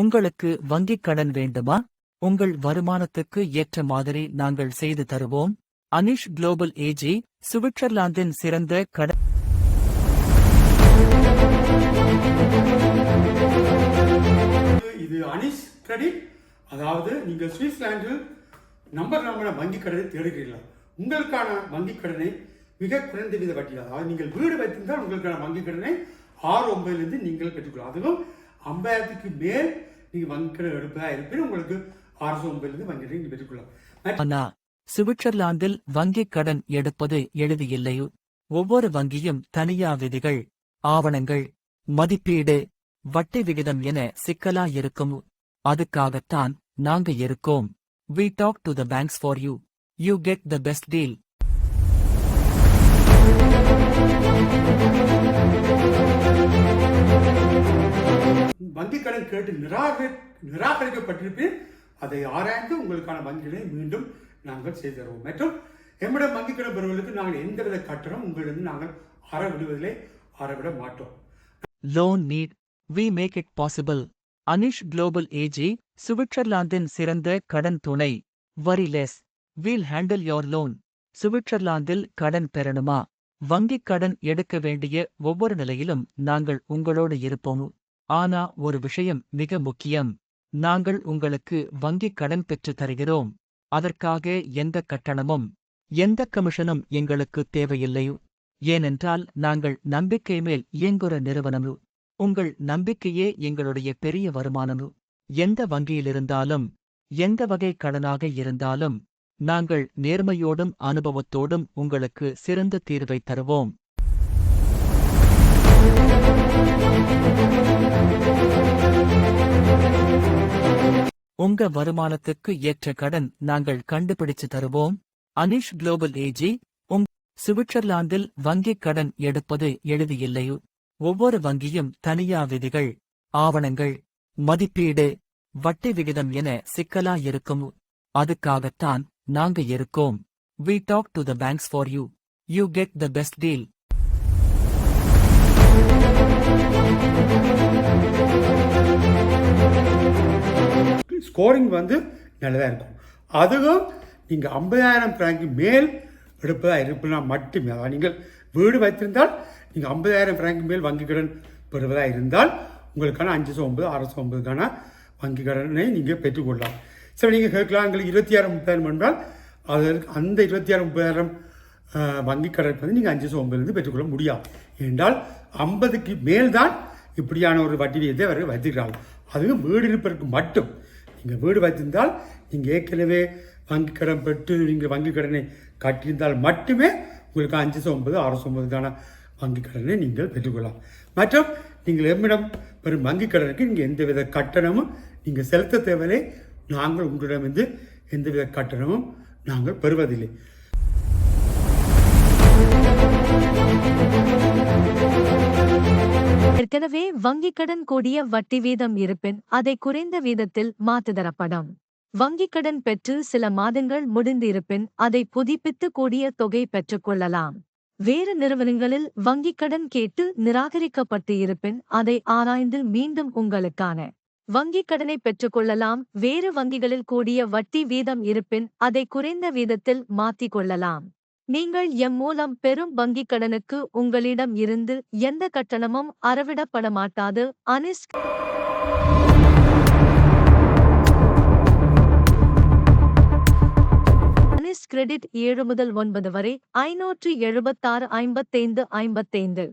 உங்களுக்கு வங்கிக் கடன் வேண்டுமா? உங்கள் வருமானத்துக்கு ஏற்ற மாதிரி நாங்கள் செய்து தருவோம். அனிஷ் குளோபல் ஏஜி சுவிட்சர்லாந்தின் சிறந்த கடன் இது அனிஷ் கிரெடிட். அதாவது நீங்கள் சுவிட்சர்லாந்தில் நம்பர் நம்பர் வங்கி கடனை தேடுகிறீர்களா. உங்களுக்கான வங்கி கடனை மிக குறைந்த வித வட்டியில் அதாவது நீங்கள் வீடு வைத்திருந்தால் உங்களுக்கான வங்கி கடனை ஆறு ஒன்பதுலேருந்து நீங்கள் பெற்றுக்கொள்ளலாம். அதுவும் ஐம்பதாயிரத்துக்கு மேல் நீங்கள் வங்கிக்கிற எடுப்பதாக இருப்பினும் உங்களுக்கு அரசு ஒன்பதுலேருந்து வங்கிட்டு நீங்கள் பெற்றுக்கொள்ளலாம். அண்ணா சுவிட்சர்லாந்தில் வங்கிக் கடன் எடுப்பது எளிதில்லை. ஒவ்வொரு வங்கியும் தனியா விதிகள் ஆவணங்கள் மதிப்பீடு வட்டி விகிதம் என சிக்கலா இருக்கும் அதுக்காகத்தான் நாங்க இருக்கோம். We talk to the banks for you you get the best deal வங்கி கேட்டு நிராகரி நிராகரிக்கப்பட்டிருப்பின் அதை ஆராய்ந்து உங்களுக்கான வங்கிகளை மீண்டும் நாங்கள் செய்து தருவோம் மற்றும் எம்மிடம் வங்கி கடன் பெறுவதற்கு நாங்கள் எந்தவித கட்டணம் உங்களிடம் நாங்கள் அறவிடுவதிலே அறவிட மாட்டோம். Loan need we make it possible Anish global A G சுவிட்சர்லாந்தின் சிறந்த கடன் துணை worry less we'll handle your loan சுவிட்சர்லாந்தில் கடன் பெறணுமா வங்கிக் கடன் எடுக்க வேண்டிய ஒவ்வொரு நிலையிலும் நாங்கள் உங்களோடு இருப்போம் ஆனா ஒரு விஷயம் மிக முக்கியம். நாங்கள் உங்களுக்கு வங்கிக் கடன் பெற்றுத் தருகிறோம். அதற்காக எந்த கட்டணமும் எந்த கமிஷனும் எங்களுக்கு தேவையில்லை. ஏனென்றால் நாங்கள் நம்பிக்கை மேல் இயங்குற நிறுவனம். உங்கள் நம்பிக்கையே எங்களுடைய பெரிய வருமானம். எந்த வங்கியிலிருந்தாலும் எந்த வகை கடனாக இருந்தாலும் நாங்கள் நேர்மையோடும் அனுபவத்தோடும் உங்களுக்கு சிறந்த தீர்வை தருவோம். உங்க வருமானத்துக்கு ஏற்ற கடன் நாங்கள் கண்டுபிடிச்சு தருவோம். அனிஷ் குளோபல் ஏஜி உங் சுவிட்சர்லாந்தில் வங்கிக் கடன் எடுப்பது எழுதியில்லையோ ஒவ்வொரு வங்கியும் தனியா விதிகள் ஆவணங்கள் மதிப்பீடு வட்டி விகிதம் என சிக்கலா இருக்கும் அதுக்காகத்தான் நாங்க இருக்கோம். We talk to the banks you get the best the best deal. Scoring வந்து நல்லதாக இருக்கும். அதுவும் நீங்கள் ஐம்பதாயிரம் பிராங்கு மேல் எடுப்பதாக இருப்பினா மட்டுமே. அதாவது நீங்கள் வீடு வைத்திருந்தால் நீங்கள் ஐம்பதாயிரம் பிராங்கு மேல் வங்கி கடன் பெறுவதாக இருந்தால் உங்களுக்கான அஞ்சு சோ ஒன்பது ஆறு சோ ஒன்பதுக்கான வங்கி கடனை நீங்கள் பெற்றுக்கொள்ளலாம் சரி நீங்கள் கேட்கலாம் எங்களுக்கு இருபத்தி ஆறு முப்பதாயிரம் என்றால் அதற்கு அந்த இருபத்தி ஆறு முப்பதாயிரம் வங்கி கடன் வந்து நீங்கள் அஞ்சு சோ ஒன்பதுலேருந்து பெற்றுக்கொள்ள முடியாது. என்றால் ஐம்பதுக்கு மேல் தான் இப்படியான ஒரு வட்டி விகிதத்தை அவர்கள் வைத்திருக்கிறார்கள். அதுவும் வீடு இருப்பதற்கு மட்டும். நீங்கள் வீடு வைத்திருந்தால் நீங்கள் ஏற்கனவே வங்கி கடன் பெற்று நீங்கள் வங்கி கடனை கட்டியிருந்தால் மட்டுமே உங்களுக்கு அஞ்சு சோ ஒன்பது ஆறு சோ ஒன்பதுக்கான வங்கி கடனை நீங்கள் பெற்றுக்கொள்ளலாம். மற்றும் நீங்கள் எம்மிடம் பெறும் வங்கி கடனுக்கு நீங்கள் எந்தவித கட்டணமும் நீங்கள் செலுத்த தேவையில்லை. நாங்கள் உங்களிடமிருந்து எந்தவித கட்டணமும் நாங்கள் பெறுவதில்லை. ஏற்கனவே வங்கிக் கடன் கூடிய வட்டி வீதம் இருப்பின் அதை குறைந்த வீதத்தில் மாற்றுதரப்படும் வங்கிக் கடன் பெற்று சில மாதங்கள் முடிந்திருப்பின் அதை புதுப்பித்து கூடிய தொகை பெற்றுக்கொள்ளலாம் வேறு நிறுவனங்களில் வங்கிக் கடன் கேட்டு நிராகரிக்கப்பட்டு இருப்பின் அதை ஆராய்ந்து மீண்டும் உங்களுக்கான வங்கிக் கடனை பெற்றுக்கொள்ளலாம் வேறு வங்கிகளில் கூடிய வட்டி வீதம் இருப்பின் அதை குறைந்த வீதத்தில் மாற்றிக் கொள்ளலாம். நீங்கள் எம் மூலம் பெறும் வங்கிக் கடனுக்கு உங்களிடம் இருந்து எந்த கட்டணமும் அறவிடப்பட மாட்டாது. அனிஸ் அனிஸ் கிரெடிட் ஏழு முதல் ஒன்பது வரை ஐநூற்று எழுபத்தாறு ஐம்பத்தைந்து ஐம்பத்தைந்து.